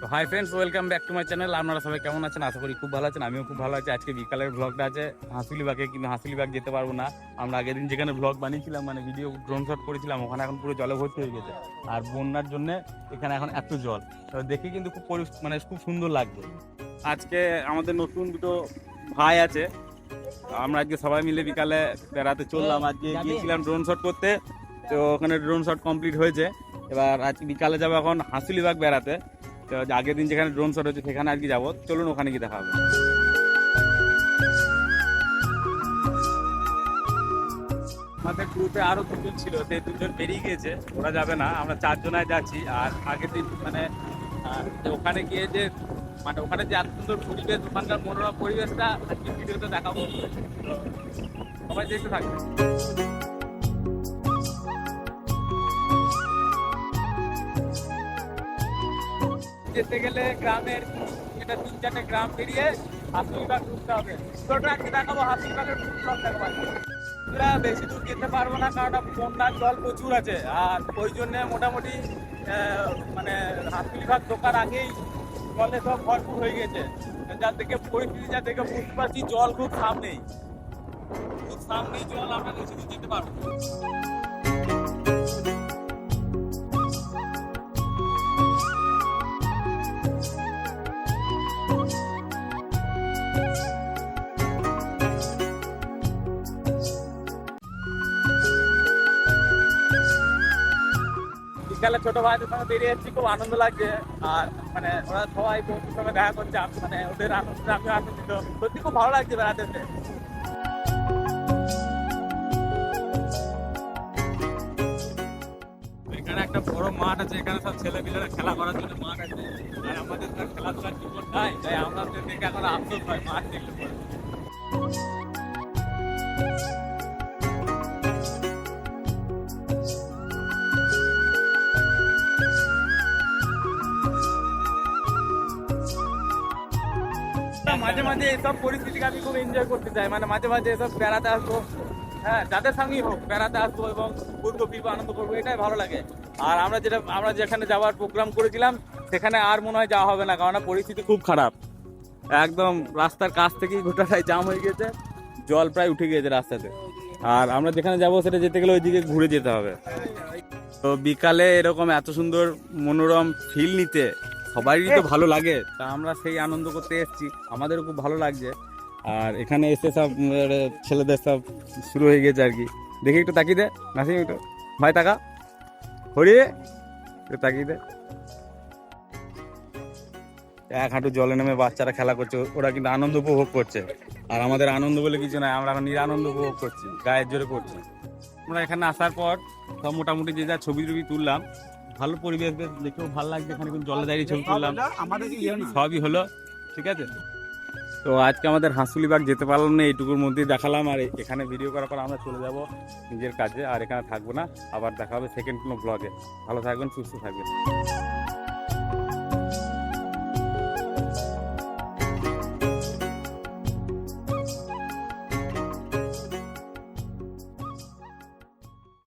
তো hi friends welcome back to my channel আপনারা সবাই কেমন আছেন? আশা করি খুব ভালো আছেন। আমিও খুব ভালো আছি। আজকে বিকালের ব্লগটা আছে। হাসুলিবাগে কিন্তু হাসুলিবাগ যেতে পারব না। আমরা আগের দিন যেখানে ব্লগ বানিয়েছিলাম মানে ভিডিও ড্রোন শট করেছিলাম, ওখানে এখন পুরো জলে ভর্তি হয়ে গেছে। আর বন্যার জন্য এখানে এখন এত জল। দেখে কিন্তু খুব মানে খুব সুন্দর লাগবে আজকে আমাদের নতুন দুটো ভাই আছে। আমরা আজকে সবাই মিলে বিকালে বেড়াতে চললাম। আজকে গিয়েছিলাম ড্রোন শট করতে। তো ওখানে ড্রোন শট কমপ্লিট হয়েছে। এবার আজকে বিকালে যাব এখন হাসুলিবাগ বেড়াতে। তো আগের দিন যেখানে ড্রোন শট হচ্ছে সেখানে আর কি যাব। চলুন ওখানে গিয়ে দেখা হবে। আমাদের গ্রুপে আরও দুজন ছিল সেই দুজন বেরিয়ে গিয়েছে, ওরা যাবে না, আমরা চারজনায় যাচ্ছি। আর আগের দিন মানে ওখানে গিয়ে যে মানে ওখানে যে এত সুন্দর পরিবেশ, ওখানকার মনোরম পরিবেশটা, আজকে ভিডিওতে দেখাবো। সবাই দেখতে থাকবে। যেতে গেলে গ্রামের এটা তিন চারটে গ্রাম পেরিয়ে হাসিলবাগ ঢুকতে হবে। ছোট আজকে দেখাবো হাসিলবাগের ফুটবল দেখাবো আমরা বেশি দূর যেতে পারব না, কারণ বন্যার জল প্রচুর আছে। আর ওই জন্য মোটামুটি মানে হাসিলবাগ ঢোকার আগেই জলে সব ভরপুর হয়ে গেছে। যার থেকে পরিস্থিতি যা থেকে বুঝতে পারছি জল খুব সামনেই। খুব সামনেই জল আমরা বেশি দূর যেতে পারব বিকালে ছোট ভাইদের সঙ্গে বেরিয়ে যাচ্ছি খুব আনন্দ লাগছে। আর মানে ওরা সবাই বন্ধুর সঙ্গে দেখা করছে মানে ওদের আনন্দে আমি আনন্দিত। সত্যি খুব ভালো লাগছে বেড়াতে এখানে একটা বড় মাঠ আছে, এখানে সব ছেলে পিলেরা খেলা করার জন্য মাঠ আছে। আর আমাদের তো খেলাধুলার জীবন নাই, তাই আমরা দেখে এখন আফসোস হয় মাঠ দেখলে পরে। মাঝে মাঝে এসব পরিস্থিতিকে আমি খুব এনজয় করতে চাই। মানে মাঝে মাঝে এসব বেড়াতে আসব হ্যাঁ যাদের সঙ্গেই হোক, বেড়াতে আসব এবং ঘুরবো ফিরবো আনন্দ করব, এটাই ভালো লাগে। আর আমরা যেটা, আমরা যেখানে যাওয়ার প্রোগ্রাম করেছিলাম, সেখানে আর মনে হয় যাওয়া হবে না, কারণ পরিস্থিতি খুব খারাপ। একদম রাস্তার কাছ থেকেই গোটাটাই জাম হয়ে গেছে, জল প্রায় উঠে গিয়েছে রাস্তাতে। আর আমরা যেখানে যাব, সেটা যেতে গেলে ওইদিকে ঘুরে যেতে হবে। তো বিকালে এরকম এত সুন্দর মনোরম ফিল নিতে সবারই তো ভালো লাগে তা আমরা সেই আনন্দ করতে এসেছি। আমাদেরও খুব ভালো লাগছে। আর এখানে এসে সব ছেলেদের সব শুরু হয়ে গেছে আর কি। দেখি একটু তাকিয়ে দে নাসিম একটু। ভাই তাকা। হরিয়ে একটু তাকিয়ে দে। এক হাঁটু জলে নেমে বাচ্চারা খেলা করছে ওরা কিন্তু আনন্দ উপভোগ করছে। আর আমাদের আনন্দ বলে কিছু নয় আমরা এখন নিরানন্দ উপভোগ করছি গায়ের জোরে করছি। আমরা এখানে আসার পর সব মোটামুটি যে যা ছবি টবি তুললাম ভালো পরিবেশ বেশ দেখেও ভালো লাগছে এখানে কিন্তু জলে দাঁড়িয়ে ছবি তুললাম। সবই হলো ঠিক আছে? তো আজকে আমাদের হাঁসুলিবাগ যেতে পারলাম না এইটুকুর মধ্যেই দেখালাম আর এখানে ভিডিও করার পর আমরা চলে যাব নিজের কাজে আর এখানে থাকব না। আবার দেখা হবে সেকেন্ড কোনো ব্লগে ভালো থাকবেন সুস্থ থাকবেন।